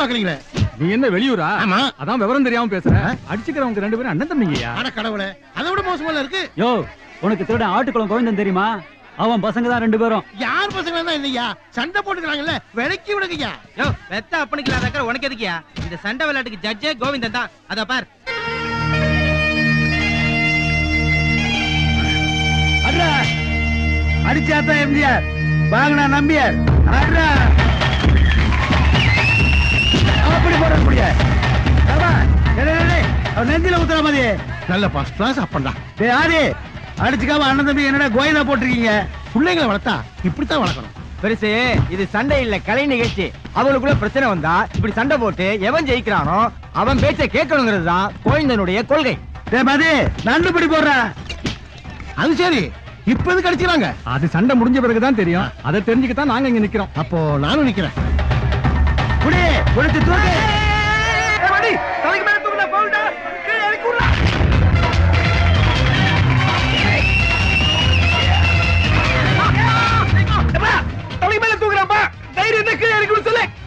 வேடிக்கை பாக்குறீங்களே நீ என்ன வெளியூரா? ஆமா. அதான் விவரம் தெரியாம பேசுற. அடிச்சுக்கிறவங்க ரெண்டு பேரும் அண்ணன் தம்பிங்கய்யா? அட கடவுளே அதை விட மோசமா இருக்கு. யோ உனக்கு திருடன் ஆட்டுக்குளம் கோவிந்தன் தெரியுமா? அவன் பசங்க தான் ரெண்டு பேரும். யார் பசங்க தான் இல்லையா? சண்டை போட்டுக்கிறாங்கல்ல விலைக்கு விடுங்கய்யா. யோ பெத்த அப்பனுக்கு இல்லாத அக்கறை உனக்கு எதுக்கியா இந்த சண்டை விளையாட்டுக்கு ஜட்ஜே கோவிந்தன் தான். அத பார். அட்ரா. அடிச்சாத்தான் எம்ஜிஆர். வாங்கினா நம்பியார். அட்ரா. அப்படி போட அவன் நெஞ்சில ஊத்துற மாதிரி. நல்ல ஃபர்ஸ்ட் கிளாஸ் அப்பண்டா டேய் ஆதி அடிச்சுக்காம அண்ணன் தம்பி என்னடா கோயிலா போட்டிருக்கீங்க? பிள்ளைங்களை வளர்த்தா இப்படித்தான் வளர்க்கணும். பெருசு இது சண்டை இல்ல கலை நிகழ்ச்சி. அவளுக்குள்ள பிரச்சனை வந்தா இப்படி சண்டை போட்டு எவன் ஜெயிக்கிறானோ அவன் பேச்ச கேட்கணுங்கிறது தான் கோவிந்தனுடைய கொள்கை. மதி நண்டு பிடி போடுற. அது சரி இப்ப எதுக்கு அடிச்சுக்கிறாங்க? அது சண்டை முடிஞ்ச பிறகுதான் தெரியும். அதை தெரிஞ்சுக்கத்தான் நாங்க இங்க நிக்கிறோம். அப்போ நானும் நிக்கிறேன். குடி குடிச்சு தூக்கு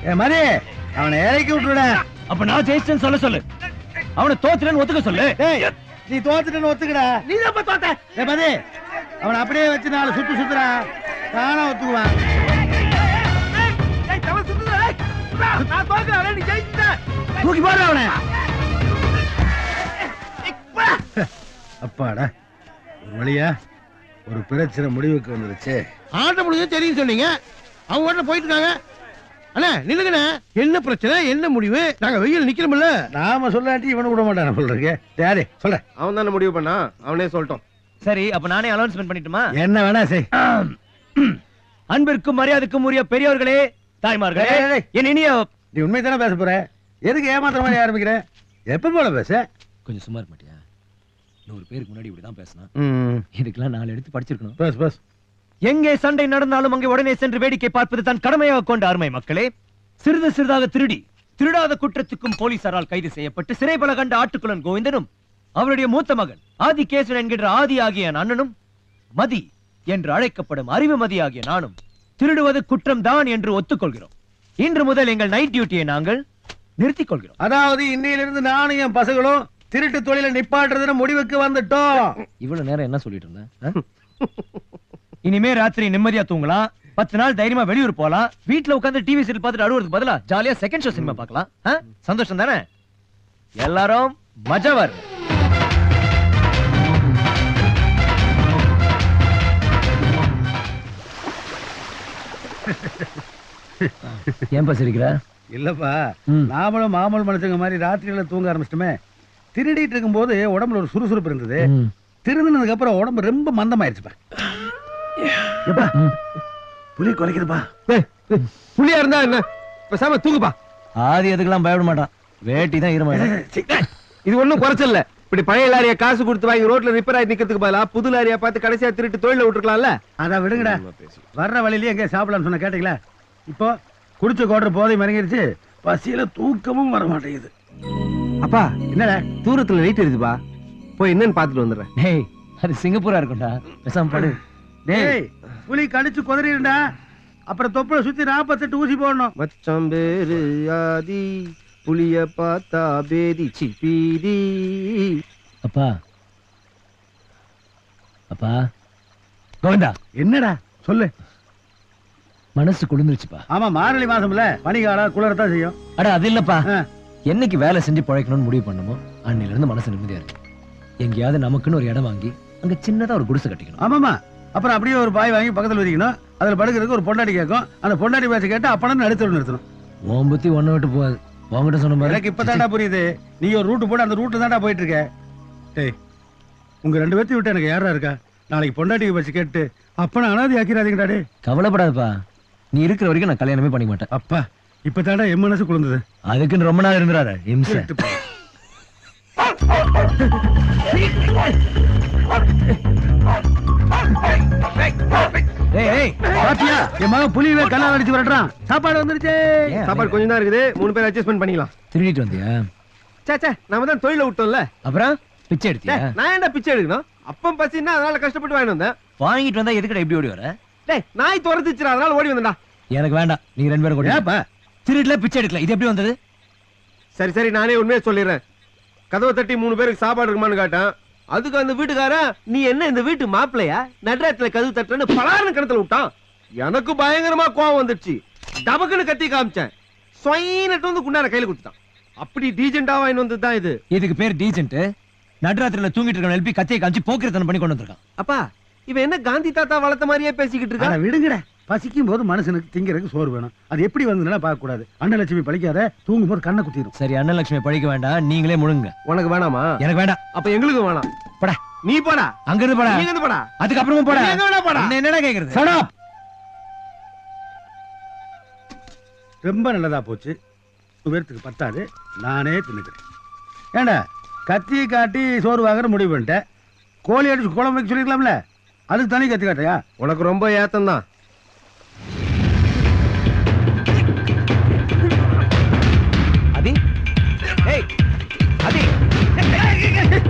ஏ மதி. அவனை இறக்கி விட்டுட அப்ப நான் ஜெயிச்சேன்னு சொல்ல சொல்லு. அவனை தோத்துறேன்னு ஒத்துக்க சொல்லு. நீ தோத்துட்டேன்னு ஒத்துக்கடா. நீ தான் தோத்த. ஏ மதி. அவனை அப்படியே வச்சு நாலு சுத்து சுத்துறா. தானா ஒத்துக்குவான். தூக்கி போடுற அவனை அப்பாடா ஒரு வழியா ஒரு பிரச்சனை முடிவுக்கு வந்துருச்சு. ஆட்ட முடிஞ்சு தெரியும் சொன்னீங்க. அவங்க வீட்டுல போயிட்டு இருக்காங்க. அண்ணா நில்லுங்கண்ணே. என்ன பிரச்சனை? என்ன முடிவு? நாங்க வெயில் நிக்கிறோம்ல. நாம சொல்லாட்டி இவனு விட மாட்டான இருக்கு. யாரு சொல்ற. அவன் தானே முடிவு பண்ணா? அவனே சொல்லட்டும். சரி அப்ப நானே அனௌன்ஸ்மெண்ட் பண்ணிட்டுமா? என்ன வேணா செய். அன்பிற்கும் மரியாதைக்கும் உரிய பெரியவர்களே தாய்மார்களே. என் இனிய நீ உண்மை தானே பேச போற? எதுக்கு ஏமாத்துற மாதிரி ஆரம்பிக்கிற? எப்ப போல பேச? கொஞ்சம் சும்மா இருக்க மாட்டியா? நூறு பேருக்கு முன்னாடி இப்படிதான் பேசணும் இதுக்கெல்லாம் நாலு எடுத்து படிச்சிருக்கணும். பஸ் பஸ் எங்கே சண்டை நடந்தாலும் அங்கே உடனே சென்று வேடிக்கை பார்ப்பது தன் கடமையாக கொண்ட அருமை மக்களே. சிறிது சிறிதாக திருடி திருடாத குற்றத்துக்கும் போலீசாரால் கைது செய்யப்பட்டு சிறைபல கண்ட ஆட்டுக்குளன் கோவிந்தனும் அவருடைய மூத்த மகன் ஆதிகேசன் என்கின்ற ஆதி ஆகிய அண்ணனும் மதி என்று அழைக்கப்படும் அறிவு மதி ஆகிய நானும் திருடுவது குற்றம் தான் என்று ஒத்துக்கொள்கிறோம். இன்று முதல் எங்கள் நைட் டியூட்டியை நாங்கள் நிறுத்திக் கொள்கிறோம் அதாவது இன்னையிலிருந்து நானும் என் பசங்களும் திருட்டு தொழில நிப்பாட்டுறதுன்னு முடிவுக்கு வந்துட்டோம். இவ்வளவு நேரம் என்ன சொல்லிட்டு இருந்தேன்? இனிமே ராத்திரி நிம்மதியா தூங்கலாம். பத்து நாள் தைரியமா வெளியூர் போலாம். வீட்ல உட்கார்ந்து டிவி சீரியல் பார்த்துட்டு அழுவுறதுக்கு பதிலா ஜாலியா செகண்ட் ஷோ சினிமா பார்க்கலாம்? சந்தோஷம் தானே? எல்லாரும் மஜவர் ஏன்பா சிரிக்கிற? இல்லப்பா. நாமளும் மாமல் மனுஷங்க மாதிரி ராத்திரியில தூங்க ஆரம்பிச்சிட்டோமே. திருடிட்டு இருக்கும்போது உடம்புல ஒரு சுறுசுறுப்பு இருந்தது. திருந்தினதுக்கு அப்புறம் உடம்பு ரொம்ப மந்தமாயிருச்சுப்பா புலி குலைக்குதுப்பா. புள்ளியா இருந்தா என்ன? பேசாம தூங்குப்பா. ஆதி எதுக்கெல்லாம் பயப்பட மாட்டான். வேட்டி தான் ஈரமா இது ஒண்ணும் குறைச்சல்ல. இப்படி பழைய லாரிய காசு கொடுத்து வாங்கி ரோட்ல ரிப்பேர் ஆகி நிக்கிறதுக்கு பதிலா புது லாரியா பார்த்து கடைசியா திருட்டு தொழில விட்டுருக்கலாம்ல? அதான் விடுங்கடா. வர்ற வழியிலேயே எங்க சாப்பிடலாம்னு சொன்ன கேட்டீங்களா? இப்போ குடிச்ச கோட்டர் போதை மறங்கிருச்சு பசியில தூக்கமும் வர மாட்டேங்குது. அப்பா என்னடா தூரத்துல லைட் இருக்குப்பா போய் என்னன்னு பாத்துட்டு வந்துடுறேன். டேய் அது சிங்கப்பூரா இருக்கும்டா. பேசாம படு. டேய் புலி கடிச்சு குதறிடுடா அப்புறம் தொப்புல சுத்தி நாற்பத்தெட்டு ஊசி போடணும். மச்சான் பேரு ஆதி. புளிய பார்த்தா பேதி சி பீதி அப்பா. அப்பா. கோவிந்தா. என்னடா? சொல்லு. மனசு குளிர்ந்துருச்சுப்பா. ஆமா மார்கழி மாசம்ல பனிகாலம் குளிரத்தான் செய்யும். அட அது இல்லப்பா. என்னைக்கு வேலை செஞ்சு பழைக்கணும்னு முடிவு பண்ணமோ அன்னையில இருந்து மனசு நிம்மதியா இருக்கு. எங்கேயாவது நமக்குன்னு ஒரு இடம் வாங்கி அங்க சின்னதா ஒரு குடிசை கட்டிக்கணும். ஆமாமா அப்புறம் அப்படியே ஒரு பாய் வாங்கி பக்கத்துல வச்சுக்கணும் அதுல படுக்கிறதுக்கு ஒரு பொண்டாட்டி கேட்கும். அந்த பொண்டாட்டி பேச கேட்டு அப்படம் நடுத்தர் நிறுத்தணும். உன் புத்தி ஒண்ணு விட்டு போகாது. உன்கிட்ட சொன்ன மாதிரி எனக்கு இப்பதான்டா புரியுது நீ ஒரு ரூட் போட்டு அந்த ரூட்ல தான்டா போயிட்டு இருக்க டேய் உங்க ரெண்டு பேர்த்தையும் விட்டு எனக்கு யாரா இருக்கா நாளைக்கு பொண்டாட்டி பேச்சு கேட்டு அப்பனை அனாதி ஆக்கிறாதீங்கடா டே கவலைப்படாதப்பா நீ இருக்கிற வரைக்கும் நான் கல்யாணமே பண்ணிக்க மாட்டேன் அப்பா இப்பதான்டா என் மனசு குளிர்ந்தது அதுக்குன்னு ரொம்ப நாள் இருந்துறாரு இம்சை ஏய் பாத்தியா? என் மகன் புலியவே கல்லால் அடிச்சு விரட்டுறான். சாப்பாடு வந்துருச்சு. சாப்பாடு கொஞ்சம் தான் இருக்குது. மூணு பேர் அட்ஜஸ்ட்மெண்ட் பண்ணிக்கலாம். திருடிட்டு வந்தியா? சே சே நாம தான் தொழில விட்டோம்ல. அப்புறம்? பிச்சை எடுத்தியா? நான் என்ன பிச்சை எடுக்கணும்? அப்பம் பசின்னா அதனால கஷ்டப்பட்டு வாங்கிட்டு வந்தேன். வாங்கிட்டு வந்தா எதுக்கடா இப்படி ஓடி வர? டேய் நாய் துரத்துச்சுடா அதனால ஓடி வந்தேன்டா. எனக்கு வேண்டாம். நீங்க ரெண்டு பேரும் கூட ஏப்பா? திருடல பிச்சை எடுக்கல. இது எப்படி வந்தது? சரி சரி நானே உண்மையை சொல்லிடுறேன். கதவை தட்டி மூணு பேருக்கு சாப்பாடு இருக்குமான்னு கேட்டேன். அதுக்கு அந்த வீட்டுக்காரன் நீ என்ன இந்த வீட்டு மாப்பிள்ளையா? நடுராத்துல கதவு தட்டுறன்னு பலாருன்னு கிணத்துல விட்டான். எனக்கு பயங்கரமா கோவம் வந்துடுச்சு. டபக்குன்னு கத்தி காமிச்சேன். சொயினட்டு வந்து குண்டான கையில கொடுத்துட்டான். அப்படி டீஜென்டா வாங்கி வந்தது தான் இது. இதுக்கு பேர் டீசென்ட் நடுராத்திரில தூங்கிட்டு இருக்க எழுப்பி கத்தியை காமிச்சு போக்கிரத்தனம் பண்ணி கொண்டு வந்திருக்கான். அப்பா இவன் என்ன காந்தி தாத்தா வளர்த்த மாதிரியே பேசிக்கிட்டு இருக்கான்? விடுங்கட. பசிக்கும் போது மனுஷனுக்கு திங்கிறதுக்கு சோறு வேணும். அது எப்படி வந்ததுன்னா பார்க்க கூடாது அன்னலட்சுமி பழிக்காத தூங்கும் போது கண்ணை குத்திடும் சரி அண்ணலட்சுமி பழிக்க வேண்டாம். நீங்களே முழுங்க. உனக்கு வேணாமா? எனக்கு வேண்டாம். அப்ப எங்களுக்கு வேணாம். போடா. நீ போடா. அங்க இருந்து போடா. நீ இருந்து போடா. அதுக்கப்புறமா போடா. நீ எங்க வேணா போடா? என்ன என்னடா கேக்குறது? Up. ரொம்ப நல்லதா போச்சு. பேர்த்துக்கு பத்தாது. நானே தின்னுக்கிறேன். ஏண்டா கத்தி காட்டி சோறு வாங்குற முடிவு பண்ணிட்டேன் கோழி அடிச்சு குழம்பு வைக்க சொல்லிருக்கலாம்ல. அதுக்கு தனி கத்தி காட்டையா உனக்கு ரொம்ப ஏத்தம் தான்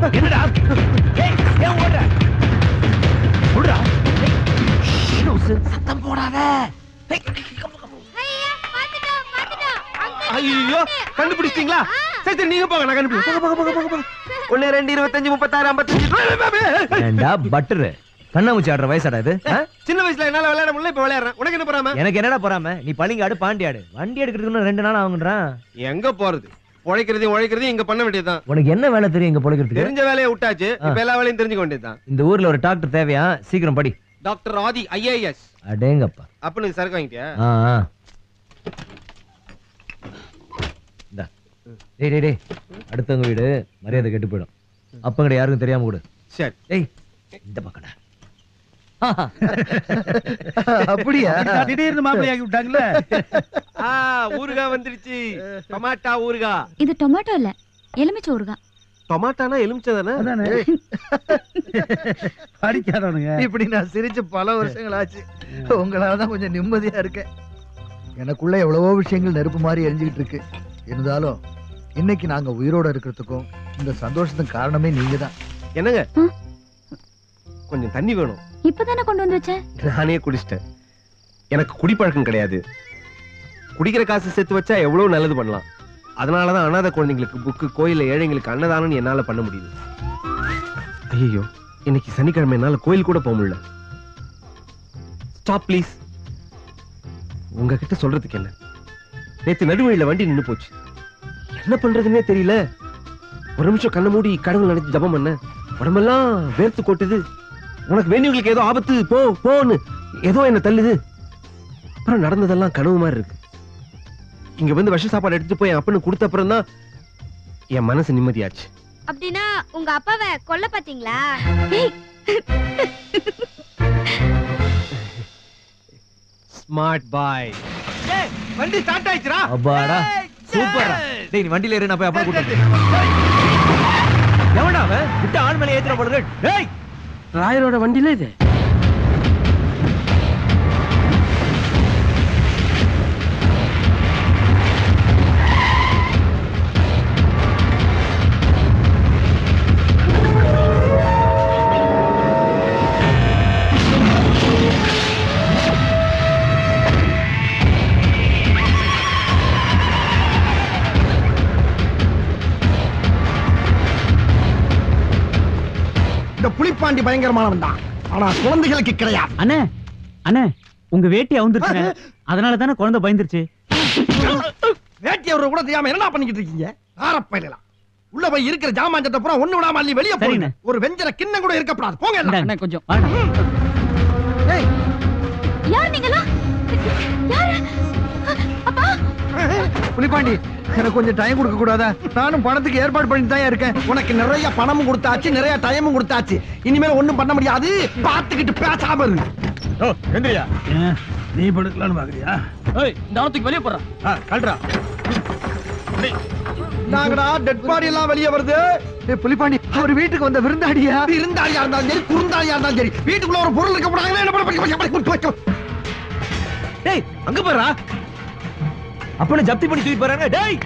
என்னடா? ஏய் ஏன் ஓடுற? ஓடுறா. சத்தம் போடாத. ஐயோ கண்டுபிடிச்சிட்டீங்களா? சரி நீங்க போங்க நான் கண்டுபிடி போங்க போங்க போங்க போங்க. ஒன்னு ரெண்டு இருபத்தஞ்சு முப்பத்தாறு ஐம்பத்தஞ்சு. ஏண்டா பட்டரு? கண்ணாமூச்சி ஆடுற வயசாடா இது? சின்ன வயசுல என்னால விளையாட முடியல இப்ப விளையாடுறேன். உனக்கு என்ன போறாம? எனக்கு என்னடா போறாம? நீ பளிங்காடு பாண்டியாடு வண்டி எடுக்கிறதுக்கு ரெண்டு நாள் ஆகுன்றான் எங்க போறது? உழைக்கிறதையும் உழைக்கிறதையும் இங்க பண்ண வேண்டியதுதான். உனக்கு என்ன வேலை தெரியும் இங்க பொழைக்கிறதுக்கு? தெரிஞ்ச வேலையை விட்டாச்சு இப்ப எல்லா வேலையும் தெரிஞ்சுக்க வேண்டியதுதான். இந்த ஊர்ல ஒரு டாக்டர் தேவையா? சீக்கிரம் படி. Doctor Aadhi IAS. அடேங்கப்பா. அப்ப நீ சரக்கு வாங்கிட்டியா. டேய் டேய் டேய். அடுத்தவங்க வீடு மரியாதை கெட்டு போயிடும். அப்பங்கட யாருக்கும் தெரியாம கொடு. சரி. டேய் இந்த பக்கடா அப்படியா? திடீர்னு மாப்பிள்ளை ஆக்கி விட்டாங்கல்ல ஆ ஊறுகாய் வந்துருச்சு. டொமாட்டா ஊறுகாய். இது டொமேட்டோ இல்ல எலுமிச்சை ஊறுகாய். டொமாட்டானா எலுமிச்சை தானே அதானே படிக்காதவனுங்க. இப்படி நான் சிரிச்சு பல வருஷங்கள் ஆச்சு. உங்களால தான் கொஞ்சம் நிம்மதியா இருக்கேன். எனக்குள்ள எவ்வளவோ விஷயங்கள் நெருப்பு மாதிரி எரிஞ்சுக்கிட்டு இருக்கு. இருந்தாலும் இன்னைக்கு நாங்க உயிரோட இருக்கிறதுக்கும் இந்த சந்தோஷத்துக்கு காரணமே நீங்க தான் என்னங்க. கொஞ்சம் தண்ணி வேணும். இப்பதானே கொண்டு வந்து வச்சேன் நானே குடிச்சிட்டேன். எனக்கு குடிப்பழக்கம் கிடையாது. குடிக்கிற காசு சேர்த்து வச்சா எவ்வளவு நல்லது பண்ணலாம். அதனாலதான் அனாதை குழந்தைங்களுக்கு புக்கு கோயில்ல ஏழைங்களுக்கு அன்னதானம் என்னால பண்ண முடியுது. ஐயோ இன்னைக்கு சனிக்கிழமை என்னால கோயில் கூட போக முடியல. ஸ்டாப் ப்ளீஸ் உங்ககிட்ட சொல்றதுக்கு என்ன? நேத்து நடுவழியில வண்டி நின்னு போச்சு. என்ன பண்றதுன்னே தெரியல. ஒரு நிமிஷம் கண்ணை மூடி கடவுள் நினைச்சு ஜபம் பண்ண உடம்பெல்லாம் வேர்த்து கொட்டுது. உனக்கு வேண்டியவங்களுக்கு ஏதோ ஆபத்து போ போன்னு ஏதோ என்ன தள்ளுது. அப்புறம் நடந்ததெல்லாம் கனவு மாதிரி இருக்கு. இங்க வந்து விஷ சாப்பாடு எடுத்துட்டு போய் என் அப்பனுக்கு கொடுத்த அப்புறம் தான் என் மனசு நிம்மதியாச்சு. அப்படின்னா உங்க அப்பாவை கொல்ல பாத்தீங்களா ஸ்மார்ட் பாய் வண்டி ஸ்டார்ட் ஆயிடுச்சுடா. அப்பாடா சூப்பர்டா டேய் நீ வண்டியில ஏறு நான் போய் அப்பா கூட்டிட்டு எவன்டா அவன்? விட்டு ஆள் மேல ஏத்துற போடுறது டேய் ராயரோட வண்டியில இது? இந்த புலிப்பாண்டி பயங்கரமானவன் தான் ஆனா குழந்தைகளுக்கு கிடையாது. அண்ணே அண்ணே உங்க வேட்டி அவுந்துருச்சுங்க அதனால தானே குழந்தை பயந்துருச்சு. வேட்டி அவரை கூட தெரியாம என்ன பண்ணிக்கிட்டு இருக்கீங்க? ஆரப்பயிலாம் உள்ள போய் இருக்கிற ஜாமான் பூரா ஒண்ணு விடாம அள்ளி வெளியே சரிண்ணே. ஒரு வெஞ்சர கிண்ணம் கூட இருக்கப்படாது. போங்க கொஞ்சம். யார் நீங்களா புலிப்பாண்டி எனக்கு கொஞ்சம் டைம் கொடுக்க கூடாதா? நானும் பணத்துக்கு ஏற்பாடு பண்ணிட்டு தான் இருக்கேன். உனக்கு நிறைய பணமும் கொடுத்தாச்சு நிறைய டைமும் கொடுத்தாச்சு. இனிமேல் ஒண்ணும் பண்ண முடியாது. பார்த்துக்கிட்டு பேசாம இரு. எந்திரியா? ஏன், நீ படுக்கலான்னு பாக்குறியா? இந்த அவனத்துக்கு வெளியே போறான் ஆ, கழட்டுறா நாங்கடா டெட் பாடி எல்லாம் வெளியே வருது. ஏய், புலிப்பாண்டி அவர் வீட்டுக்கு வந்த விருந்தாடியா விருந்தாளியா இருந்தாலும் சரி குறுந்தாளியா இருந்தாலும் சரி. வீட்டுக்குள்ள ஒரு பொருள் இருக்க போறாங்க என்ன பண்ண டேய் அங்க போறா அப்பனை ஜப்தி பண்ணி தூக்கி போறாங்க டேய்!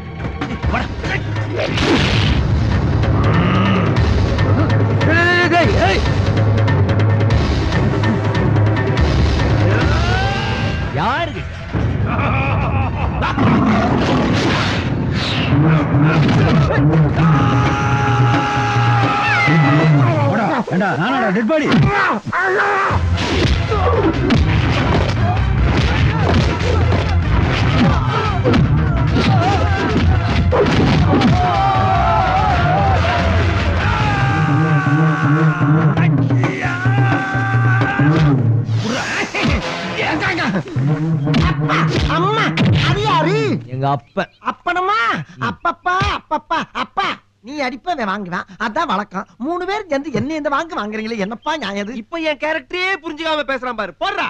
அடிப்பவன் வாங்குவான். அதான் வழக்கம். மூணு பேர் சேர்ந்து என்ன இந்த வாங்க வாங்குறீங்களே என்னப்பா நியாயம்? இப்ப என் கேரக்டரே புரிஞ்சுக்காம பேசுறான் பாரு. போடுறா.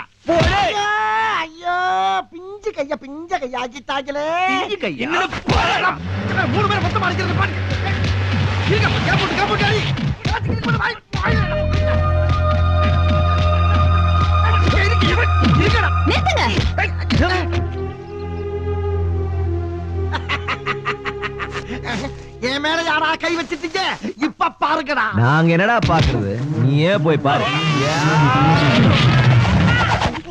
ஐயோ, ஐயோ பிஞ்சு கையா பிஞ்ச கையா ஆக்கிட்டாங்களே. மூணு பேர் மொத்தமா அடிக்கிறது பாரு இருக்க கேப்போட்டு கேப்போட்டு அடி காத்துக்கிட்டு போடு, வாய், வாயில. இருக்கு, இருக்கு, இருக்குடா. நிறுத்துங்க என் மேல யாரா கை வச்சிட்டீங்க? இப்ப பாருங்கடா. நாங்க என்னடா பாக்குறது? நீயே போய் பாரு.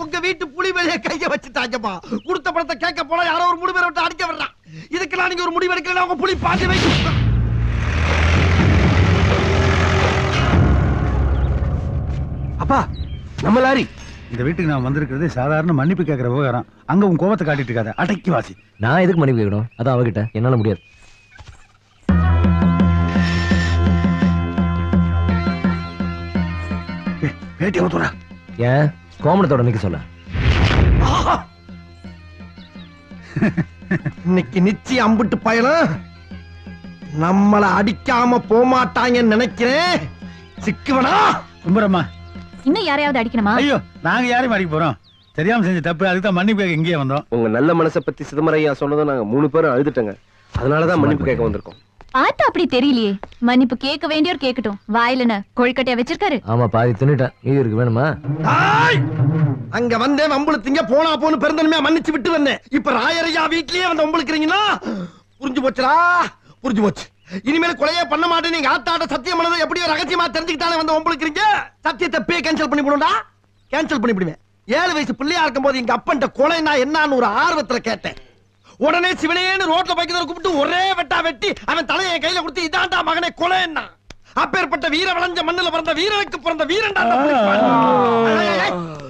உங்க வீட்டு புலி மேலே கைய வச்சுட்டாங்கப்பா கொடுத்த பணத்தை கேட்க போல யாரோ ஒரு பேரை விட்டு அடிக்க வர்றான் இதுக்கெல்லாம் நீங்க ஒரு முடிவு எடுக்கல உங்க புலி பாத்து வைக்கும் அப்பா நம்ம லாரி. இந்த வீட்டுக்கு நான் வந்திருக்கிறது சாதாரண மன்னிப்பு கேட்கிற விவகாரம். அங்க உன் கோபத்தை காட்டிட்டு இருக்காத. அடக்கி வாசி. நான் எதுக்கு மன்னிப்பு கேட்கணும்? அதான் அவகிட்ட. என்னால முடியாது. பேட்டி ஊத்துறா ஏன்? கோமணத்தோட நிக்க சொல்ல. இன்னைக்கு நிச்சயம் அம்பிட்டு பயலும். நம்மள அடிக்காம போமாட்டாங்கன்னு நினைக்கிறேன். சிக்குவனா? கும்பரம்மா இன்னும் யாரையாவது அடிக்கணுமா? ஐயோ நாங்க யாரையும் அடிக்க போறோம். தெரியாம செஞ்ச தப்பு அதுக்கு தான் மன்னிப்பு கேட்க இங்கேயே வந்தோம். உங்க நல்ல மனசை பத்தி சிதம்பரையா சொன்னதும் நாங்க மூணு பேரும் அழுதுட்டோங்க. அதனாலதான் மன்னிப்பு கேட்க வந்திருக்கோம். பார்த்தா அப்படி தெரியலையே. மன்னிப்பு கேட்க வேண்டியோர் கேட்கட்டும். வாயில என்ன கொழுக்கட்டையா வச்சிருக்காரு? ஆமா பாதி தின்னுட்டேன். மீதி இருக்கு வேணுமா? ஆய்! அங்க வந்தேன் வம்புழுத்தீங்க போனா போன்னு பெருந்தன்மையா மன்னிச்சு விட்டு வந்தேன். இப்ப ராயரையா வீட்லயே வந்து வம்புழுக்கிறீங்கன்னா புரிஞ்சு போச்சுடா புரிஞ்சு போச்சு. இனிமேல் கொலையே பண்ண மாட்டேன் நீங்க ஆத்தாட்ட சத்தியம் பண்ணதை எப்படியோ ரகசியமா தெரிஞ்சுக்கிட்டாலே வந்து வம்புழுக்கிறீங்க? சத்தியத்தை பே கேன்சல் பண்ணி போடுடா கேன்சல் பண்ணி விடுவேன் ஏழு வயசு பிள்ளையா இருக்கும்போது எங்க அப்பன்ட்ட கொலைனா என்னன்னு ஒரு ஆர்வத்துல கேட்டேன். உடனே சிவனேன்னு ரோட்ல பைக்கிறத கூப்பிட்டு ஒரே வெட்டா வெட்டி அவன் தலையை கையில கொடுத்து இதான்டா மகனே கொலைன்னா அப்பேற்பட்ட வீர விளைஞ்ச மண்ணுல பிறந்த வீரனுக்கு பிறந்த வீரன்டா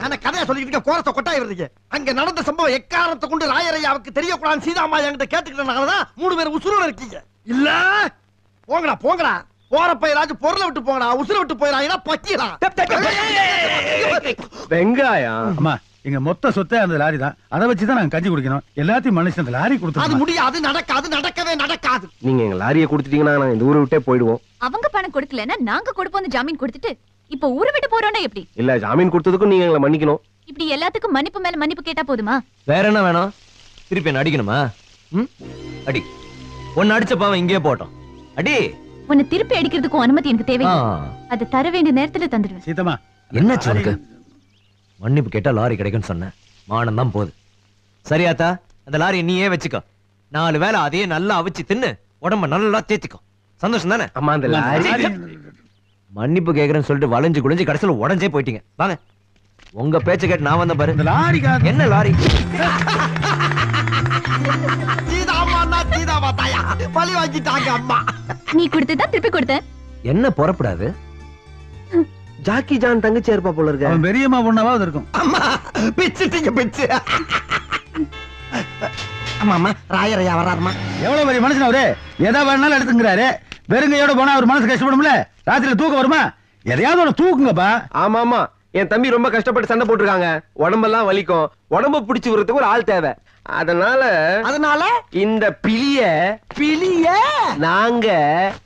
நான் கதையா சொல்லிக்கிட்டு கோரத்தை கொட்டாய் வருதுங்க அங்க நடந்த சம்பவம் எக்காரணத்தை கொண்டு ராயரையாவுக்கு தெரியக்கூடாது சீதாமா என்கிட்ட கேட்டுக்கிட்டனாலதான் மூணு பேர் உசுரோட இருக்கீங்க இல்ல போங்கடா போங்கடா போறப்ப ஏதாச்சும் பொருளை விட்டு போங்கடா உசுரை விட்டு போயிடா பக்கிடா வெங்காயம் அம்மா எங்க மொத்த சொத்தே அந்த லாரி தான். அதை வச்சு தான் நாங்க கஞ்சி குடிக்கணும். எல்லாத்தையும் மனுஷன் அந்த லாரி அது கொடுத்து முடியாது நடக்காது நடக்கவே நடக்காது. நீங்க எங்க லாரியை கொடுத்துட்டீங்கன்னா நாங்க இந்த ஊரை விட்டே போயிடுவோம். அவங்க பணம் கொடுக்கலன்னா நாங்க கொடுப்போம் ஜாமீன் கொடுத்துட்டு இப்ப ஊரை விட்டு போறோம்னா எப்படி? இல்ல ஜாமீன் கொடுத்ததுக்கும் நீங்க எங்களை மன்னிக்கணும். இப்படி எல்லாத்துக்கும் மன்னிப்பு மேல மன்னிப்பு கேட்டா போதுமா? வேற என்ன வேணும்? திருப்பி என்ன அடிக்கணுமா? அடி. ஒன்னு அடிச்ச பாவம் இங்கேயே போட்டோம். அடி. உன்னை திருப்பி அடிக்கிறதுக்கும் அனுமதி எனக்கு தேவை. அது தர வேண்டிய நேரத்துல தந்துடுவேன். சீதம்மா என்னாச்சு உனக்கு? மன்னிப்பு கேட்டா லாரி கிடைக்கும்னு சொன்னேன். மானம் தான் போகுது சரியாத்தா அந்த லாரி நீயே வச்சுக்கோ. நாலு வேளை அதையே நல்லா அவிச்சு தின்னு உடம்ப நல்லா தேத்திக்கோ சந்தோஷம் தானே? அம்மா அந்த லாரி மன்னிப்பு கேக்குறேன்னு சொல்லிட்டு வளைஞ்சு குளிஞ்சு கடைசியில உடஞ்சே போயிட்டீங்க. வாங்க. உங்க பேச்ச கேட்டு நான் வந்தேன் பாரு. இந்த லாரிக்காக என்ன லாரி? நீ கொடுத்துதான் திருப்பி கொடுத்தேன்? என்ன புறப்படாது? ஜாக்கி ஜான் தங்கச்சியா இருப்பா போல இருக்க. அவன் பெரியம்மா பொண்ணாவது இருக்கும். அம்மா பிச்சுட்டீங்க பிச்சு. ஆமா அம்மா ராயரையா வர்றாருமா? எவ்வளவு பெரிய மனுஷன் அவரு? எதா வேணாலும் எடுத்துங்கிறாரு. வெறுங்கையோட போனா அவர் மனசு கஷ்டப்படும்ல? ராத்திரில தூக்கம் வருமா? எதையாவது ஒண்ணு தூக்குங்கப்பா. ஆமா ஆமா. என் தம்பி ரொம்ப கஷ்டப்பட்டு சண்டை போட்டிருக்காங்க. உடம்பெல்லாம் வலிக்கும். உடம்ப பிடிச்சு விடுறதுக்கு ஒரு ஆள் தேவை. அதனால அதனால? இந்த பிலிய பிலிய நாங்க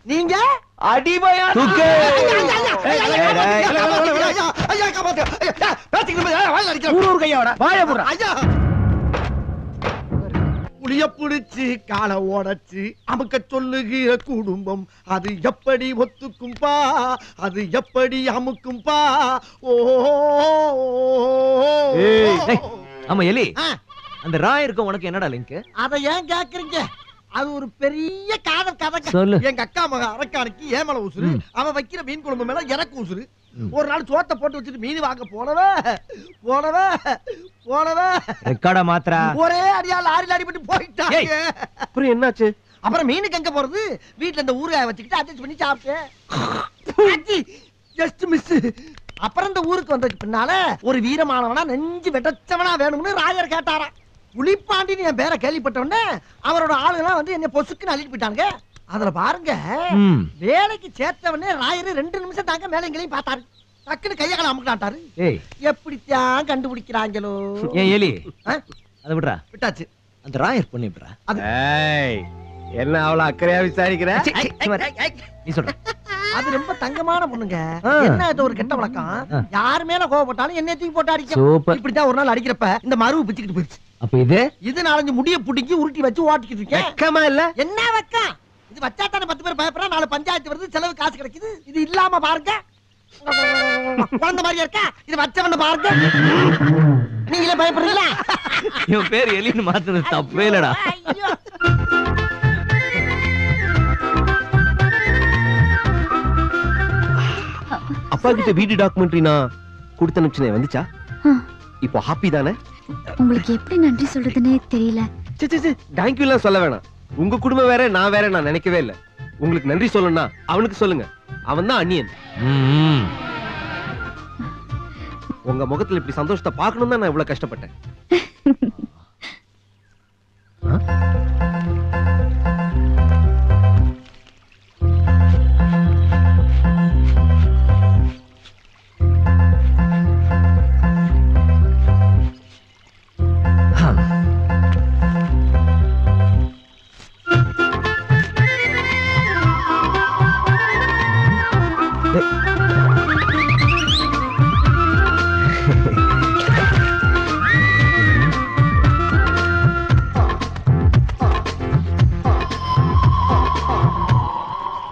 நீங்க? அடிமையா தூக்கு. ஊர் ஊர் கையோட வாய போடுற புளிய புடிச்சு காலை ஓடச்சு அமுக்க சொல்லுகிற குடும்பம் அது எப்படி ஒத்துக்கும்பா அது எப்படி அமுக்கும்பா ஓ. ஆமா எலி. அந்த ராயருக்கும் உனக்கு என்னடா லிங்க் அத ஏன் கேக்குறீங்க அது ஒரு பெரிய காதல் கதை சொல்லு. எங்க அக்கா மக அரக்கானுக்கு ஏன் மேல உசுரு ம். அவன் வைக்கிற மீன் குழம்பு மேல எனக்கு உசுரு ம். ஒரு நாள் சோத்தை போட்டு வச்சுட்டு மீன் வாங்க போனவ போனவ போனவ ரெக்கார்டா மாத்திரா ஒரே அடியா லாரி லாரி பண்ணி போயிட்டாங்க. அப்புறம் என்னாச்சு? அப்புறம் மீனுக்கு எங்க போறது? வீட்ல இந்த ஊறுகாய வச்சுக்கிட்டு அட்ஜஸ்ட் பண்ணி சாப்பிட்டேன். ஜஸ்ட் மிஸ் அப்புறம் இந்த ஊருக்கு வந்ததுக்கு பின்னால ஒரு வீரமானவனா நெஞ்சு வெட்டச்சவனா வேணும்னு ராயர் கேட்டாராம். புலிப்பாண்டின்னு என் பேரை கேள்விப்பட்ட அவரோட ஆளுங்கெல்லாம் வந்து என்ன பொசுக்குன்னு அள்ளிட்டு போயிட்டாங்க அதுல பாருங்க. வேலைக்கு சேர்த்தவனே ராயர் ரெண்டு நிமிஷம் தாங்க மேலைங்களையும் பார்த்தாரு. டக்குன்னு கையை கால அமுக்கினாட்டாரு ஏய். எப்படித்தான் கண்டுபிடிக்கிறாங்களோ? ஏன் எலி? அதை விடுறா. விட்டாச்சு. அந்த ராயர் பொண்ணு விடுறா. ஏய் என்ன அவ்வளவு அக்கறையா விசாரிக்கிற? நீ சொல்ற. அது ரொம்ப தங்கமான பொண்ணுங்க. என்ன இது ஒரு கெட்ட வழக்கம். யார் மேல கோவப்பட்டாலும் என்ன தூக்கி போட்டு அடிக்கும். சூப்பர். இப்படித்தான் ஒரு நாள் அடிக்கிறப்ப இந்த மருவு பிச்சுக்கிட்டு போயிடுச்சு. அப்ப இது? இது நாலஞ்சு முடிய புடிக்கி உருட்டி வச்சு ஓட்டிக்கிட்டு இருக்கேன். வெக்கமா இல்ல? என்ன வெக்கம்? இது வச்சா தானே பத்து பேர் பயப்படுறா நாலு பஞ்சாயத்து வருது செலவு காசு கிடைக்குது. இது இல்லாம பாருங்க. குழந்தை மாதிரியா இருக்கா? இது வச்சவன பாருங்க. நீங்களே பயப்படுறீங்களா? இவன் பேர் எலின்னு மாத்துறது தப்பே இல்லடா. அப்பா கிட்ட வீடு டாக்குமெண்ட்ரி நான் கொடுத்து அனுப்பிச்சேன் வந்துச்சா. இப்போ ஹாப்பி தானே? உங்களுக்கு எப்படி நன்றி சொல்றதுன்னே தெரியல. சி சி தேங்க்யூ எல்லாம் சொல்ல வேணாம். உங்க குடும்பம் வேற நான் வேற நான் நினைக்கவே இல்ல. உங்களுக்கு நன்றி சொல்லணும்னா அவனுக்கு சொல்லுங்க. அவன் தான் அந்நியன். ம். உங்க முகத்துல இப்படி சந்தோஷத்தை பார்க்கணும் தான் நான் இவ்வளவு கஷ்டப்பட்டேன்.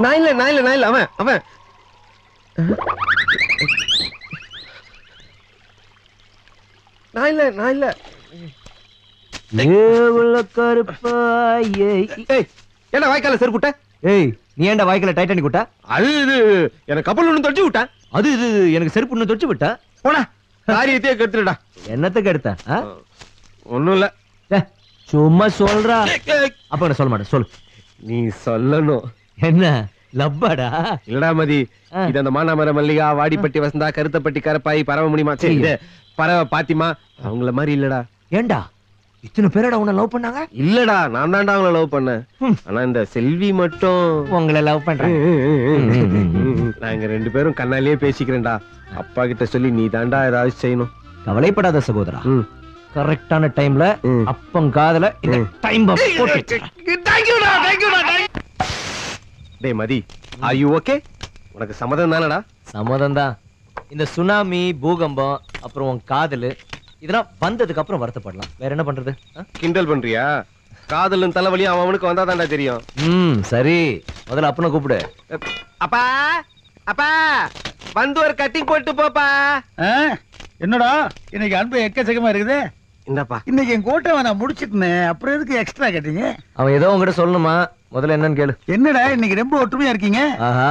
நான் இல்ல நான் இல்ல நான் இல்ல. அவன் அவன். நான் இல்ல நான் இல்ல. என்ன வாய்க்கால செருப்புட்ட ஏய் நீ ஏன்டா வாய்க்கல டைட்டானிக் விட்டா? அது இது எனக்கு கப்பல் ஒண்ணு தொட்டு விட்டேன். அது இது எனக்கு செருப்பு ஒண்ணு தொச்சு விட்டா? போடா காரியத்தையே கெடுத்துடா என்னத்துக்கு எடுத்த? ஒண்ணும் இல்ல. ஏ, சும்மா சொல்றா. அப்ப சொல்ல மாட்டேன் சொல்லு. நீ சொல்லணும். என்ன? லப்பாடா? இல்லடா மதி. இது அந்த மானாமர மல்லிகா வாடிப்பட்டி வசந்தா கருத்தப்பட்டி கரப்பாய் பறவை முடியுமா சரி இது பறவை பாத்திமா அவங்கள மாதிரி இல்லடா. ஏன்டா இத்தனை பேரடா உன்னை லவ் பண்ணாங்க? இல்லடா நான் தான்டா அவங்கள லவ் பண்ணேன். ஆனா இந்த செல்வி மட்டும். உங்களை லவ் பண்றேன். நாங்க ரெண்டு பேரும் கண்ணாலேயே பேசிக்கிறேன்டா. அப்பா கிட்ட சொல்லி நீ தாண்டா ஏதாவது செய்யணும். கவலைப்படாத சகோதரா. கரெக்டான டைம்ல. அப்பம் காதல இந்த டைம் போட்டு வச்சிடுறேன். டேய் மதி. ஆர் யூ ஓகே உனக்கு சம்மதம் தானடா? சம்மதம் தான் இந்த சுனாமி பூகம்பம் அப்புறம் உன் காதலு இதெல்லாம் வந்ததுக்கு அப்புறம் வருத்தப்படலாம். வேற என்ன பண்றது? ஆ? கிண்டல் பண்றியா? காதலும் தலைவலியும் அவன் அவனுக்கு வந்தா தெரியும். ம் சரி. முதல்ல அப்பனை கூப்பிடு. அப்பா அப்பா வந்து ஒரு கட்டிங் போட்டு போப்பா. ஆ? என்னடா? இன்னைக்கு அன்பு எக்கச்சக்கமா இருக்குது. இந்தாப்பா. இன்னைக்கு என் கோட்டை நான் முடிச்சிட்டேன் அப்புறம் எதுக்கு எக்ஸ்ட்ரா கேட்டீங்க அவன் ஏதோ உங்ககிட்ட சொல்லணுமா? முதல்ல என்னன்னு கேளு. என்னடா இன்னைக்கு ரொம்ப ஒற்றுமையா இருக்கீங்க? ஆஹா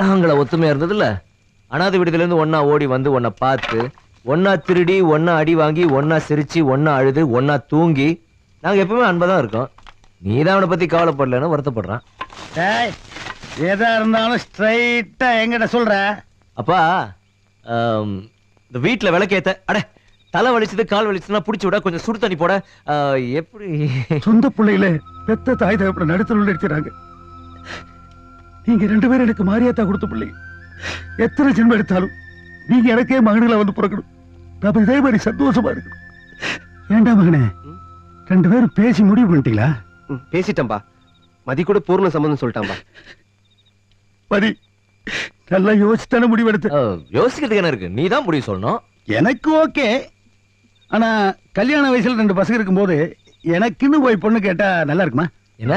நாங்கள ஒத்துமையா இருந்தது இல்ல அனாதை விடுதல இருந்து ஒன்னா ஓடி வந்து உன்னை பார்த்து ஒன்னா திருடி ஒன்னா அடி வாங்கி ஒன்னா சிரிச்சு ஒன்னா அழுது ஒன்னா தூங்கி நாங்க எப்பவுமே அன்பா தான் இருக்கோம். நீ தான் அவனை பத்தி கவலைப்படலன்னு வருத்தப்படுறான். டேய், எதா இருந்தாலும் ஸ்ட்ரைட்டா எங்கிட்ட சொல்ற. அப்பா ஆம், இந்த வீட்டுல விளக்கேத்த அட தலை வலிச்சது கால் வலிச்சதுன்னா புடிச்சு விட கொஞ்சம் சுடு தண்ணி போட எப்படி? சொந்த பிள்ளையில பெத்த தாய் தகப்பட நடுத்தல் எடுத்துறாங்க நீங்க ரெண்டு பேரும் எனக்கு மாரியாத்தா கொடுத்த பிள்ளை. எத்தனை ஜென்மம் எடுத்தாலும் நீங்க எனக்கே மகன்களை வந்து பிறக்கணும். நாம இதே மாதிரி சந்தோஷமா இருக்கணும். ஏண்டா மகனே? ரெண்டு பேரும் பேசி முடிவு பண்ணிட்டீங்களா? ம், பேசிட்டேன்பா. மதி கூட பூர்ண சம்மந்தம் சொல்லிட்டான்பா. மதி நல்லா யோசித்தானே முடிவெடுத்து ஆ, யோசிக்கிறதுக்கு என்ன இருக்கு? நீ தான் முடிவு சொல்லணும். எனக்கு ஓகே. ஆனா கல்யாண வயசுல ரெண்டு பசங்க இருக்கும்போது எனக்குன்னு போய் பொண்ணு கேட்டா நல்லா இருக்குமா? என்ன?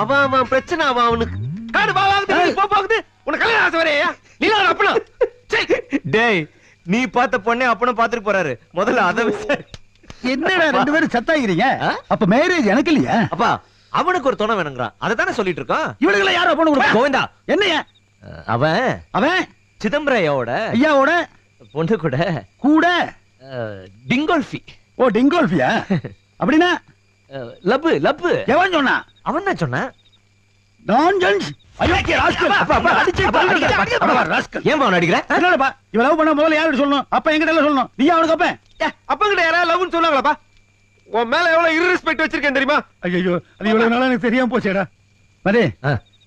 அவன் அவன் பிரச்சனை அவன் அவனுக்கு. காடு பாவாகுது போ போகுது. உனக்கு கல்யாணம் ஆசை வரையா? நீ அப்பனா டேய் நீ பார்த்த பொண்ணே அப்பனும் பாத்துட்டு போறாரு. முதல்ல அதை என்னடா ரெண்டு பேரும் சத்தாகிறீங்க? அப்ப மேரேஜ் எனக்கு இல்லையா? அப்பா அவனுக்கு ஒரு துணை வேணுங்கிறான். அதை தானே சொல்லிட்டு இருக்கான் இவனுங்களை யாரோ பொண்ணு கொடுப்பா? கோவிந்தா. என்னையா? அவன். அவன்? சிதம்பரையோட ஐயாவோட? பொண்ணு கூட. கூட? டிங்கோல்ஃபி. ஓ டிங்கோல்ஃபியா? அப்படின்னா? லப்பு லப்பு. எவன் சொன்னா? அவன் தான் சொன்னான். நான்ஜென்ஸ் ஐயோ, ராஸ்கல். அப்பா, அப்பா, அடிச்சு. அப்பா, ராஸ்கல். ஏன் அவன் அடிக்கிற? என்னடா இவன் லவ் பண்ண முதல்ல யார்கிட்ட சொல்லணும்? அப்ப எங்கிட்ட எல்லாம் சொல்லணும். நீ அவனுக்கு அப்ப? அப்பா கிட்ட யாராவது லவ்னு சொன்னாங்களாப்பா? உன் மேல எவ்வளவு இர்ரெஸ்பெக்ட் வச்சிருக்கேன் தெரியுமா? ஐயோ அது இவ்வளவு நாளா எனக்கு தெரியாம போச்சேடா. மதே.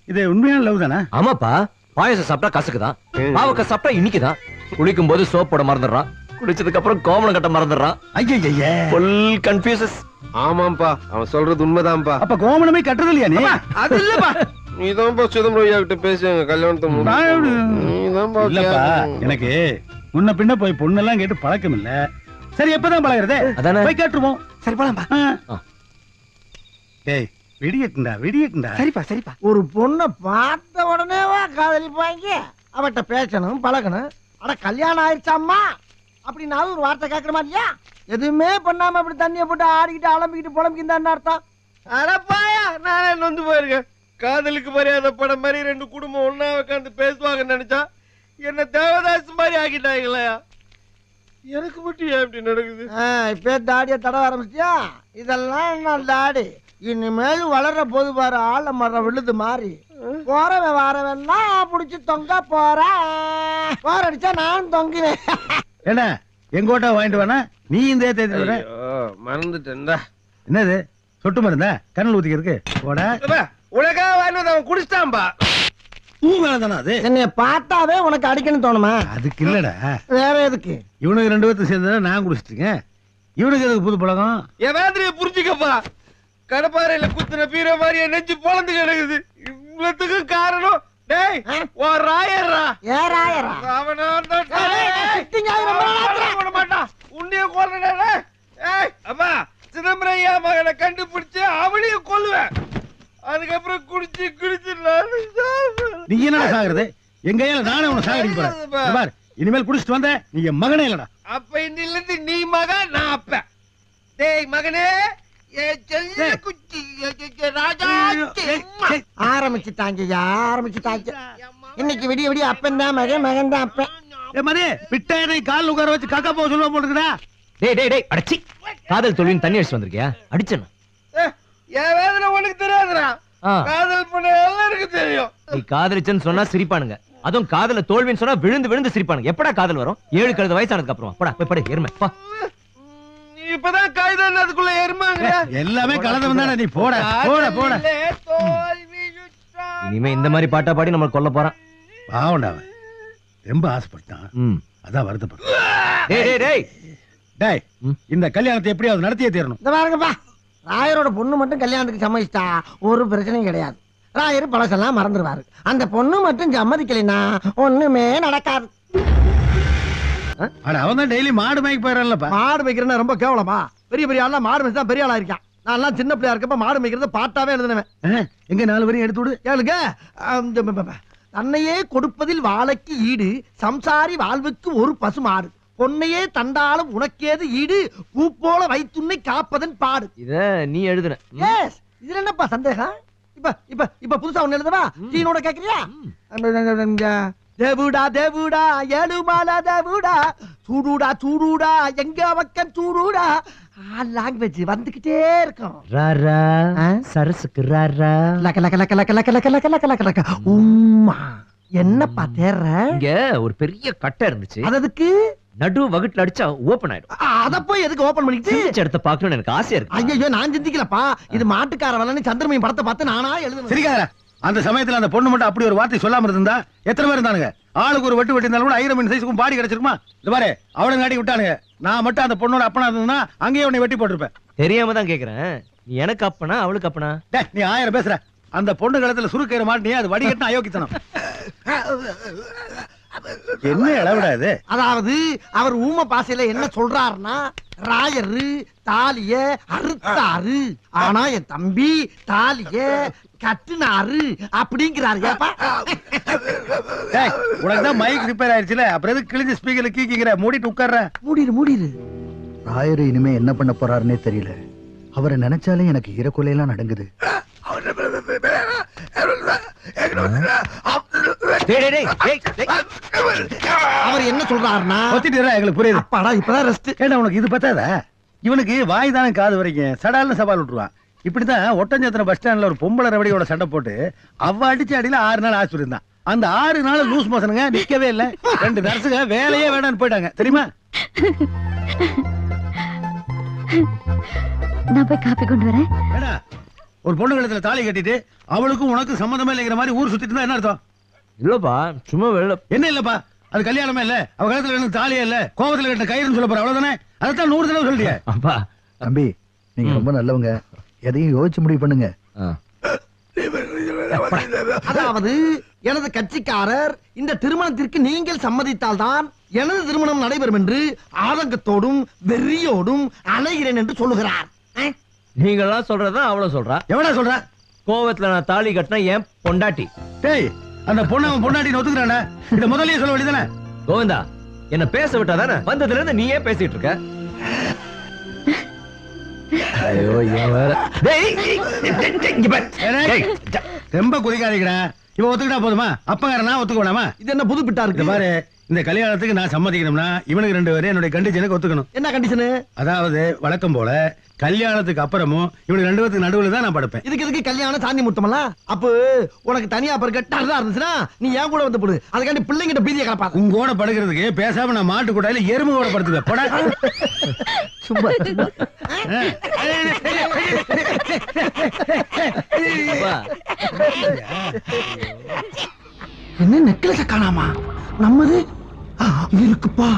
இது உண்மையான லவ் தானே? ஆமாப்பா. பாயசம் சாப்பிட்டா கசக்குதான். பாவக்காய் சாப்பிட்டா இன்னைக்குதான். குளிக்கும் போது சோப் போட மறந்துடுறான். குளிச்சதுக்கு அப்புறம் கோமணம் கட்ட மறந்துடுறான். ஐயா ஃபுல் கன்ஃபியூசஸ் ஆமாம்பா அவன் சொல்றது உண்மைதான்ப்பா அப்ப கோமணமே கட்டுறது இல்லையா நீ அது இல்லப்பா. நீதான்ப்பா சிதம்பரம் ஐயா கிட்ட பேசி எங்க கல்யாணத்தை இல்லப்பா. எனக்கு முன்ன பின்ன போய் பொண்ணெல்லாம் கேட்டு பழக்கம் இல்ல. சரி எப்பதான் பழகுறது? அதானே? போய் கேட்டுருவோம். சரி போலாம்பா. ஆ. டேய் வெடியட்டுண்டா வெடியட்டுண்டா சரிப்பா சரிப்பா. ஒரு பொண்ணை பார்த்த உடனேவா காதலிப்பாங்க அவட்ட பேசணும் பழகணும். அட கல்யாணம் ஆயிடுச்சாம்மா? அப்படின்னாலும் ஒரு வார்த்தை கேட்கணுமா இல்லையா? எதுவுமே பண்ணாம அப்படி தண்ணியை போட்டு ஆடிக்கிட்டு அலம்பிக்கிட்டு புலம்பிக்கிட்டு அர்த்தம். அடப்பாயா நானே நொந்து போயிருக்கேன். காதலுக்கு மரியாதை படம் மாதிரி ரெண்டு குடும்பம் ஒண்ணா உட்காந்து பேசுவாங்கன்னு நினைச்சா என்ன தேவதாஸ் மாதிரி ஆக்கிட்டாங்களா? எனக்கு மட்டும் ஏன் இப்படி நடக்குது? இப்போ தாடியை தட ஆரம்பிச்சியா இதெல்லாம் என்ன தாடி. இனிமேல் வளர்ற போது பாரு ஆள மரம் விழுது மாறி போறவன் வாரவன்னா புடிச்சு தொங்க போறேன் போற அடிச்சா நான் தொங்கினேன். என்ன? எங்கோட்டா வாங்கிட்டு வேணா நீ இந்த தேதி வர ஐயோ, மறந்துட்டேன்டா. என்னது? சொட்டு மருந்தா? கண்ணில் ஊத்திக்கிறதுக்கு? போடா. வாங்கி வந்து அவன் குடிச்சிட்டான்பா. பூ மேல தானே அது? என்னைய பார்த்தாவே உனக்கு அடிக்கணும் தோணுமா? அதுக்கு இல்லடா. வேற எதுக்கு? இவனுக்கு ரெண்டு பேர்த்து சேர்ந்தா நான் குடிச்சிட்டுங்க இவனுக்கு எதுக்கு புது பழக்கம்? என் வேதனைய புரிஞ்சுக்கப்பா. கடப்பாறையில குத்துன பீர மாதிரி என் நெஞ்சு பொழந்து கிடக்குது. இவ்வளவுக்கு காரணம் டேய் ஆ? உன் ராயர்ரா. ஏறாயிரா அவனை விட மாட்டான். உன்னைய ஏய், அம்மா, சிதம்பரம் ஐயா மகனை கண்டுபிடிச்சு அவனையும் கொல்லுவேன். அதுக்கப்புறம் குடிச்சு குடிச்சு. நீ என்னடா சாகுறது? எங்க கையில நானே உன்னை சாகடிக்க போறேன். பார் இனிமேல் குடிச்சிட்டு வந்த நீ என் மகனே இல்லடா. அப்ப இன்னில இருந்து நீ மகன் நான் அப்ப டேய் மகனே செல்ல செல்ல ஆரம்பிச்சுட்டாங்கய்யா ஆரம்பிச்சுட்டாங்க இன்னைக்கு விடிய விடிய அப்பன் தான் மகன் மகன் தான் அப்பன். மதே பிட்டாயனை கால் உட்கார வச்சு காக்கா போக சொல்லுவா போட்டுருக்கா டேய் டேய் டேய் அடிச்சி. காதல் தோல்வின்னு தண்ணி அடிச்சு வந்திருக்கியா? அடிச்சணும் என் வேதனை உனக்கு தெரியாதுடா. காதல் பண்ண எல்லாம் எனக்கு தெரியும். நீ காதலிச்சேன்னு சொன்னா சிரிப்பானுங்க. அதுவும் காதல தோல்வின்னு சொன்னா விழுந்து விழுந்து சிரிப்பானுங்க. எப்படா காதல் வரும்? ஏழு கழுது வயசானதுக்கு அப்புறம். போடா போய் படு நீ இப்பதான் கைதான் அதுக்குள்ள எருமாங்க எல்லாமே கலந்து தானே நீ போட போட போட. இனிமே இந்த மாதிரி பாட்டா பாடி நம்ம கொல்ல போறான். பாவண்டா ரொம்ப ஆசைப்பட்டான். அதான் வருத்தப்படுறான் டேய் டேய் டேய். டேய் ம். இந்த கல்யாணத்தை எப்படியாவது நடத்தியே தீரணும். இந்த பாருங்கப்பா ராயரோட பொண்ணு மட்டும் கல்யாணத்துக்கு சம்மதிச்சிட்டா ஒரு பிரச்சனையும் கிடையாது. ராயர் பழசெல்லாம் மறந்துடுவாரு அந்த பொண்ணு மட்டும் சம்மதிக்கலைன்னா ஒண்ணுமே நடக்காது. ஆனா அவன் தான் டெய்லி மாடு மேய்க்க போயிடறான்லப்பா. மாடு மேய்க்கிறேன்னா ரொம்ப கேவலமா? பெரிய பெரிய ஆள்லாம் மாடு மேய்ச்சா பெரிய ஆளா இருக்கான். நான் சின்ன பிள்ளையா இருக்கப்ப மாடு மேய்க்கிறத பாட்டாவே எழுதுனவன். எங்க நாலு வரையும் எடுத்து விடு. கேளுங்க. தன்னையே கொடுப்பதில் வாழைக்கு ஈடு சம்சாரி வாழ்வுக்கு ஒரு பசு மாடு. பொன்னையே தண்டாலும் உனக்கேது ஈடு பூ போல வைத்துன்னை காப்பதன் பாடு. இத நீ எழுதுன. எஸ் இதுல என்னப்பா சந்தேகம்? இப்ப இப்ப இப்ப புதுசா ஒண்ணு எழுதவா? சீனோட கேக்குறியா? தேவுடா தேவுடா ஏழுமாலா தேவுடா. சூடுடா சூடுடா எங்க பக்கம் சூடுடா. லாங்குவேஜ் வந்துகிட்டே இருக்கும். ராரா? சரசுக்கு ராரா. லக்க லக்க லக்க லக்க லக்க லக்க லக்க லக்க லக்க லக்க உம்மா. என்னப்பா தேர்ற? இங்க ஒரு பெரிய கட்டை இருந்துச்சு. அது அதுக்கு நடு வகுட்டுல அடிச்சா ஓபன் ஆயிடும். அத போய் எதுக்கு ஓபன் சிந்திச்ச இடத்த பார்க்கணும்னு எனக்கு ஆசையா இருக்கு. ஐயோ நான் சிந்திக்கலப்பா. இது மாட்டுக்கார வரலன்னு சந்திரமையும் படத்தை பார்த்து நானா எழுதுனேன் சரிக்கார அந்த சமயத்துல அந்த பொண்ணு மட்டும் அப்படி ஒரு வார்த்தை சொல்லாம இருந்தா எத்தனை பேர் இருந்தானுங்க? ஆளுக்கு ஒரு வெட்டு வெட்டி இருந்தாலும் கூட ஐரம் மீன் சைஸுக்கும் பாடி கிடைச்சிருக்குமா? இந்த பாரு அவனை நாடி விட்டானுங்க. நான் மட்டும் அந்த பொண்ணோட அப்பனா இருந்ததுன்னா அங்கேயே உன்னை வெட்டி போட்டிருப்பேன். தெரியாம தான் கேக்குறேன். எனக்கு அப்பனா அவளுக்கு அப்பனா? டேய், நீ ஆயிரம் பேசுற. அந்த பொண்ணு கழுத்துல சுருக்கிற மாட்டினியா அது வடிகட்டின அயோக்கித்தனம் என்ன இளவிடா இது? அதாவது அவர் ஊம பாசையில என்ன சொல்றாருன்னா ராயரு தாலிய அறுத்தாரு. ஆனா என் தம்பி தாலிய கட்டுனாரு அப்படிங்கிறாரு ஏப்பா? டேய், உனக்கு தான் மைக் ரிப்பேர் ஆயிடுச்சுல? அப்புறம் எதுக்கு கிழிஞ்ச ஸ்பீக்கர்ல கீக்கிங்கிற மூடிட்டு உட்கார்ற. மூடிரு மூடிரு. ராயர் இனிமே என்ன பண்ண போறாருன்னே தெரியல. அவரை நினைச்சாலே எனக்கு ஈரக்குலையெல்லாம் நடங்குது. அவர் என்ன சொல்றாருன்னா எங்களுக்கு புரியுது. அப்பாடா இப்பதான் ரெஸ்ட் ஏண்டா உனக்கு இது பத்தாதா? இவனுக்கு வாய் தானே காது வரைக்கும். சடால்னு சவால் விட்டுருவான். இப்படிதான் ஒட்டஞ்சத்திர பஸ் ஸ்டாண்ட்ல ஒரு பொம்பளை ரவடியோட சண்டை போட்டு அவ அடிச்ச அடியில ஆறு நாள் ஆஸ்பத்திரி இருந்தான். அந்த ஆறு நாள் லூஸ் மோசனுங்க நிக்கவே இல்ல. ரெண்டு நர்ஸுங்க வேலையே வேணாம்னு போயிட்டாங்க. தெரியுமா? நான் போய் காப்பி கொண்டு வரேன். ஒரு பொண்ணு கழுத்துல தாலி கட்டிட்டு அவளுக்கும் உனக்கு சம்மந்தமே இல்லைங்கிற மாதிரி ஊர் சுத்திட்டு இருந்தா என்ன அர்த்தம்? இல்லப்பா சும்மா வெளில என்ன இல்லப்பா? அது கல்யாணமே இல்ல. அவ கழுத்துல எனக்கு தாலியே இல்ல. கோவத்துல கட்ட கயிறுன்னு சொல்ல போற அவ்வளவுதானே? அதைத்தான் நூறு தடவை சொல்லிட்டியே அப்பா தம்பி நீங்க ரொம்ப நல்லவங்க. எதையும் யோசிச்சு முடிவு பண்ணுங்க. அதாவது எனது கட்சிக்காரர் இந்த திருமணத்திற்கு நீங்கள் சம்மதித்தால்தான் எனது திருமணம் நடைபெறும் என்று ஆதங்கத்தோடும் வெறியோடும் அலைகிறேன் என்று சொல்லுகிறார். அஹ், நீங்கெல்லாம் சொல்றதா அவ்வளவு சொல்றா? எவடா சொல்ற? கோவத்துல நான் தாலி கட்டினா ஏன் பொண்டாட்டி. டேய் அந்த பொண்ணு அவன் பொண்டாட்டின்னு ஒத்துக்கிறானே? இத முதல்லயே சொல்ல வேண்டியதானே கோவிந்தா என்ன பேச விட்டா தானே வந்ததுல இருந்து நீயே பேசிட்டு இருக்க. ஐயோ இவன் வேற. டேய், இங்க பாரு. டேய், ரொம்ப குதிக்காதீங்கடா. இவன் ஒத்துக்கிட்டா போதுமா? அப்பங்காரனா ஒத்துக்க வேணாமா? இது என்ன புது பிட்டா இருக்கு பாரு இந்த கல்யாணத்துக்கு நான் சம்மதிக்கணும்னா இவனுக்கு ரெண்டு பேரும் என்னுடைய கண்டிஷனுக்கு ஒத்துக்கணும். என்ன கண்டிஷனு அதாவது வழக்கம் போல கல்யாணத்துக்கு அப்புறமும் இவனுக்கு ரெண்டு பேருக்கு நடுவுல தான் நான் படுப்பேன். இதுக்கு எதுக்கு கல்யாணம் சாந்தி முத்தமல்ல? அப்போ உனக்கு தனியா பிறகு டர்ரா இருந்துச்சுன்னா நீ ஏன் கூட வந்து போடு. அதுக்காண்டி பிள்ளைங்கிட்ட பீதியை கலப்பாத. உங்க கூட படுக்கிறதுக்கு பேசாம நான் மாட்டு கூட்டாயில எறும்பு கூட படுத்துவேன் போடா. சும்மா சும்மா. என்ன நெக்லஸை காணாமா? நம்மது? இருக்குப்பா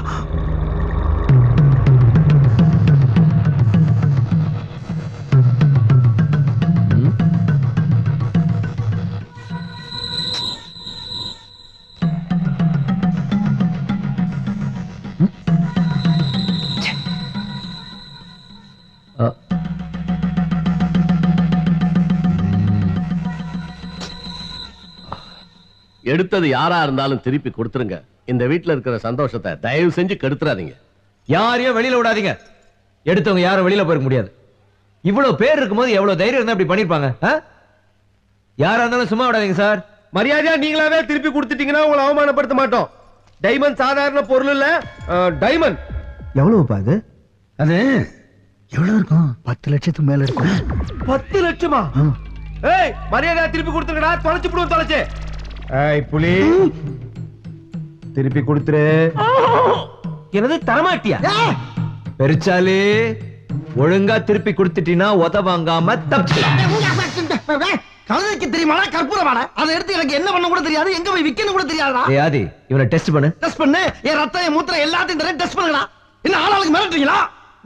எடுத்தது யாரா இருந்தாலும் திருப்பி கொடுத்துருங்க. இந்த வீட்ல இருக்கிற சந்தோஷத்தை தயவு செஞ்சு கெடுத்துறாதீங்க. யாரையும் வெளியில விடாதீங்க. எடுத்தவங்க யாரும் வெளியில போயிருக்க முடியாது. இவ்வளவு பேர் இருக்கும்போது எவ்வளவு தைரியம் இருந்தா இப்படி பண்ணிருப்பாங்க ஆ? யாரா இருந்தாலும் சும்மா விடாதீங்க சார். மரியாதையா நீங்களாவே திருப்பி கொடுத்துட்டீங்கன்னா உங்களை அவமானப்படுத்த மாட்டோம். டைமண்ட் சாதாரண பொருள் இல்ல டைமண்ட் எவ்வளவுப்பா அது? அது எவ்வளவு இருக்கும்? பத்து லட்சத்துக்கு மேல இருக்கும். பத்து லட்சமா. ஏய் மரியாதையா திருப்பி கொடுத்துருங்கடா. தொலைச்சு விடுவோம் தொலைச்சு. புலி. திருப்பி கொடுத்துரு. எனது தரமாட்டியா? பெருச்சாலி ஒழுங்கா திருப்பி கொடுத்துட்டீங்கன்னா உத வாங்காம தப்பிக்கலாம் கழுதைக்கு தெரியுமாடா கற்பூரமாடா அதை எடுத்து எனக்கு என்ன பண்ண கூட தெரியாது எங்க போய் விக்கணும் கூட தெரியாதா ஏய் ஆதி இவனை டெஸ்ட் பண்ணு. டெஸ்ட் பண்ணு. என் ரத்தம் என் மூத்திரம் எல்லாத்தையும் தரேன் டெஸ்ட் பண்ணுங்கடா. என்ன ஆளாளுக்கு மிரட்டுறீங்களா?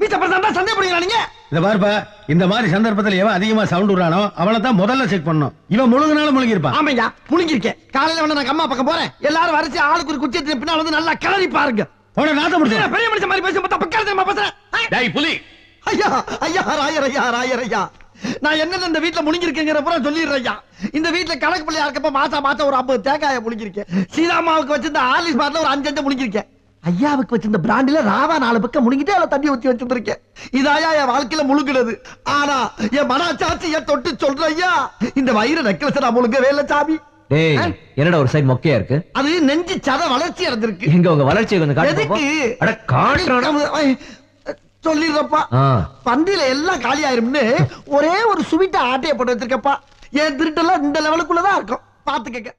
மீச பிரசாந்தா சந்தேகப்படுறீங்களா நீங்க? இந்த பாருப்பா இந்த மாதிரி சந்தர்ப்பத்துல எவன் அதிகமா சவுண்ட் விடுறானோ தான் முதல்ல செக் பண்ணணும். இவன் முழுங்கினாலும் முழுங்கி இருப்பான் ஆமையா முழுங்கிருக்கேன் காலையில வேணா நான் அம்மா பக்கம் போறேன். எல்லாரும் வரிசை ஆளுக்கு ஒரு குச்சி பின்னால் வந்து நல்லா கிளறி பாருங்க. போன நாத்த முடிச்சு பெரிய மனுஷன் மாதிரி பேச பார்த்தா பக்கம் தெரியுமா பேசுறேன்? டேய் புலி. ஐயா ஐயா ராயர் ஐயா ராயர் ஐயா. நான் என்னென்ன இந்த வீட்டுல முழுங்கிருக்கேங்கிற புறம் சொல்லிடுறேன் ஐயா. இந்த வீட்டுல கணக்கு பிள்ளையா இருக்கப்ப மாசம் மாசம் ஒரு ஐம்பது தேங்காய முழுங்கிருக்கேன் சீதாமாவுக்கு வச்சிருந்த ஆலிஸ் பாட்டில் ஒரு அஞ்சு அஞ்சு முழுங்கிருக்கேன் ஐயாவுக்கு வச்சிருந்த பிராண்டில ராவா நாலு பக்கம் முழுங்கிட்டு அதில் தண்ணி ஊத்தி வச்சிருந்திருக்கேன். இதாயா என் வாழ்க்கையில முழுங்குனது. ஆனா என் மனச்சாட்சிய தொட்டு சொல்ற ஐயா இந்த வயிறு நெக்லஸ் நான் முழுங்கவே இல்லை சாமி. என்னடா ஒரு சைடு மொக்கையா இருக்கு? அது நெஞ்சு சத வளர்ச்சி அடைஞ்சிருக்கு. எங்க உங்க வளர்ச்சியை கொஞ்சம் காட்டு எதுக்கு? பாப்போம். அட காட்டுறானா சொல்லிடுறப்பா. பந்தியில எல்லாம் காலி ஆயிரும்னு ஒரே ஒரு சுவிட்ட ஆட்டைய போட்டு வச்சிருக்கப்பா. என் திருட்டெல்லாம் இந்த லெவலுக்குள்ளதான் இருக்கும். பாத்துக்கங்க